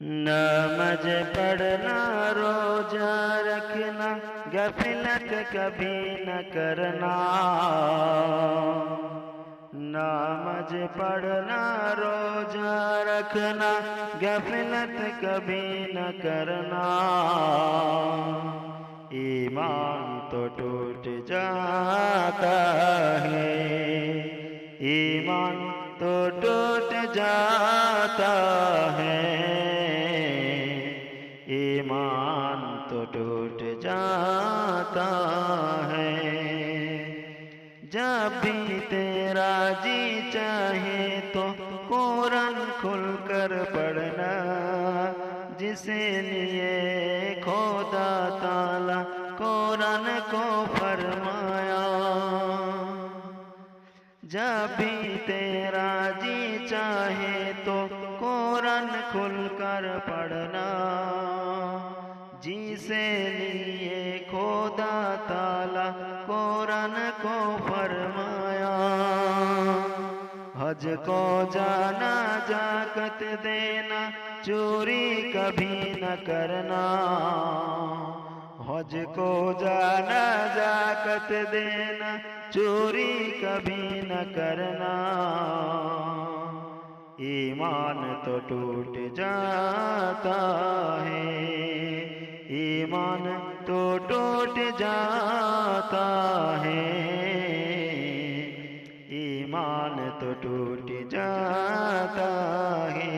नमाज़ पढ़ना, रोजा रखना, गफलत कभी न करना। नमाज़ पढ़ना, रोजा रखना, गफलत कभी न करना। ईमान तो टूट जाता है, ईमान तो टूट जाता है। टूट जाता है। जब भी तेरा जी चाहे तो कोरन खुल कर पढ़ना। जिसे लिए खोदा ताला कुरान को फरमाया। जब भी तेरा जी चाहे तो कोरन खुल कर पढ़ना। जिसे लिए खोदा ताला, कुरान को फरमाया। हज को जाना, जाकत देना, चोरी कभी न करना। हज को जाना, जाकत देना, चोरी कभी न करना। ईमान तो टूट जाता है ईमान तो टूट जाता है ईमान तो टूट जाता है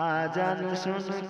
आजन सुन